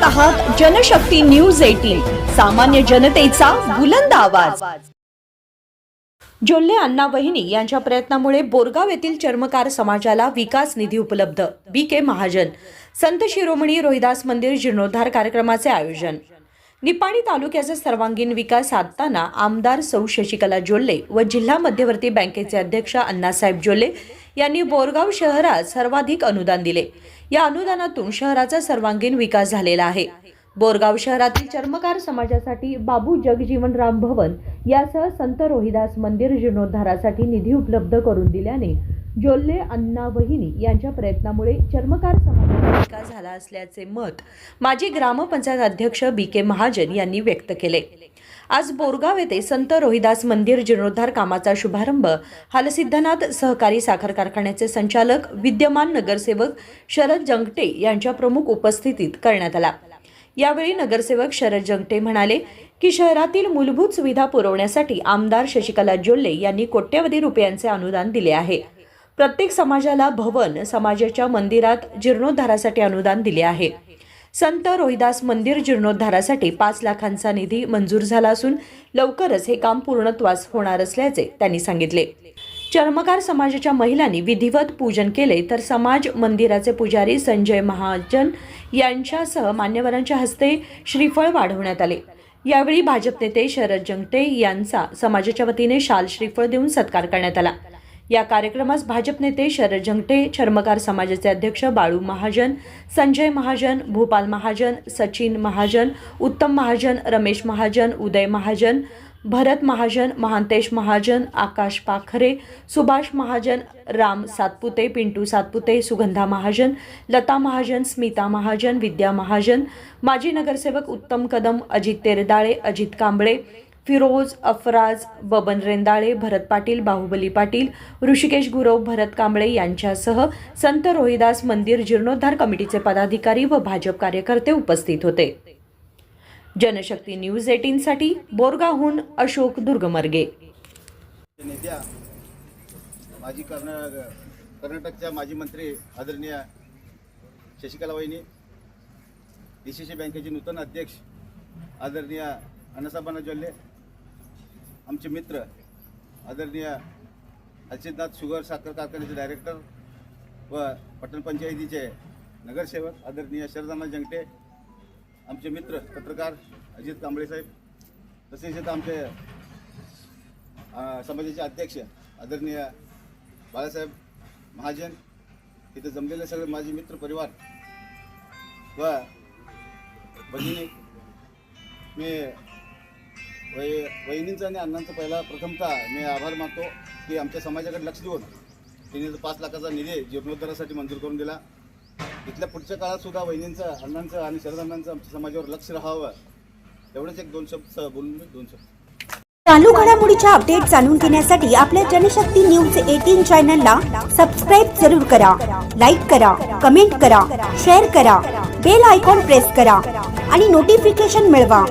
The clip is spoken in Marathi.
पाहत आहात जनशक्ती न्यूज एटीन सामान्य जनतेचा बुलंद आवाज. जोल्ले अण्णा वहिनी यांच्या प्रयत्नामुळे बोरगाव येथील चर्मकार समाजाला विकास निधी उपलब्ध. बी के महाजन संत शिरोमणी रोहिदास मंदिर जीर्णोद्धार कार्यक्रमाचे आयोजन. निपाणी तालुक्याचा सर्वांगीण विकास साधताना आमदार सौ शशिकला जोल्ले व जिल्हा मध्यवर्ती बँकेचे अध्यक्ष अण्णासाहेब जोल्ले यांनी बोरगाव शहरात सर्वाधिक अनुदान दिले. या अनुदानातून शहराचा सर्वांगीण विकास झालेला आहे. बोरगाव शहरातील चर्मकार समाजासाठी बाबू जगजीवन राम भवन यासह संत रोहिदास मंदिर जीर्णोद्धारासाठी निधी उपलब्ध करून दिल्याने जोल्ले अण्णा वहिनी यांच्या प्रयत्नामुळे चर्मकार समाजाचा विकास झाला असल्याचे मत माजी ग्रामपंचायत अध्यक्ष बी के महाजन यांनी व्यक्त केले. आज बोरगाव येथे संत रोहिदास मंदिर जीर्णोद्धार कामाचा शुभारंभ. हालसिद्धनाथ सहकारी साखर कारखान्याचे संचालक विद्यमान नगरसेवक शरद जंगटे यांच्या प्रमुख उपस्थितीत करण्यात आला. यावेळी नगरसेवक शरद जंगटे म्हणाले की शहरातील मूलभूत सुविधा पुरवण्यासाठी आमदार शशिकला जोल्ले यांनी कोट्यवधी रुपयांचे अनुदान दिले आहे. प्रत्येक समाजाला भवन समाजाच्या मंदिरात जीर्णोद्धारासाठी अनुदान दिले आहे. संत रोहिदास मंदिर जीर्णोद्धारासाठी पाच लाखांचा निधी मंजूर झाला असून लवकरच हे काम पूर्णत्वास होणार असल्याचे त्यांनी सांगितले. चर्मकार समाजाच्या महिलांनी विधिवत पूजन केले तर समाज मंदिराचे पुजारी संजय महाजन यांच्यासह मान्यवरांच्या हस्ते श्रीफळ वाढवण्यात आले. यावेळी भाजप नेते शरद जंगटे यांचा समाजाच्या वतीने शाल श्रीफळ देऊन सत्कार करण्यात आला. या कार्यक्रमास भाजप नेते शरद जंगटे चर्मकार समाजाचे अध्यक्ष बाळू महाजन संजय महाजन भूपाल महाजन सचिन महाजन उत्तम महाजन रमेश महाजन उदय महाजन भरत महाजन महांतेश महाजन आकाश पाखरे सुभाष महाजन राम सातपुते पिंटू सातपुते सुगंधा महाजन लता महाजन स्मिता महाजन विद्या महाजन माजी नगरसेवक उत्तम कदम अजित तेरदाळे अजित कांबळे फिरोज अफराज बबन रेंदाळे भरत पाटील बाहुबली पाटील ऋषिकेश गुरव भरत कांबळे यांच्यासह संत रोहिदास मंदिर जीर्णोद्धार कमिटीचे पदाधिकारी व भाजप कार्यकर्ते उपस्थित होते. जनशक्ती न्यूज एटीनसाठी बोरगाहून अशोक दुर्गमर्गे. माजी कर्ना कर्नाटकच्या माजी मंत्री आदरणीय शशिकला वाहिनी डी सी सी बँकेचे नूतन अध्यक्ष आदरणीय अण्णासाहेबांना जोल्ले आमचे मित्र आदरणीय अचितनाथ शुगर साखर कारखान्याचे डायरेक्टर व पटण पंचायतीचे नगरसेवक आदरणीय शरदाना जंगटे आमचे मित्र पत्रकार अजित कांबळे साहेब तसेच इथं आमचे समाजाचे अध्यक्ष आदरणीय बाळासाहेब महाजन इथं जमलेले सगळे माझे मित्र परिवार व भगिनी मी वै वहिनींचा आणि अण्णांचा पहिला प्रथमतः मी आभार मानतो की आमच्या समाजाकडे लक्ष देऊन त्यांनी पाच लाखाचा निधी जीर्णोद्धारासाठी मंजूर करून दिला. इथल्या पुढच्या काळात सुद्धा वहिनींचं अण्णांचं आणि शरद अण्णांचं आमच्या समाजावर लक्ष राहावं. एवढंच एक दोन शब्द बोलून मी दोन शब्द. चालू घडामोडीच्या अपडेट जाणून घेण्यासाठी आपल्या जनशक्ती न्यूज एटीन चॅनलला सबस्क्राईब जरूर करा. लाईक करा कमेंट करा शेअर करा बेल आयकॉन प्रेस करा आणि नोटिफिकेशन मिळवा.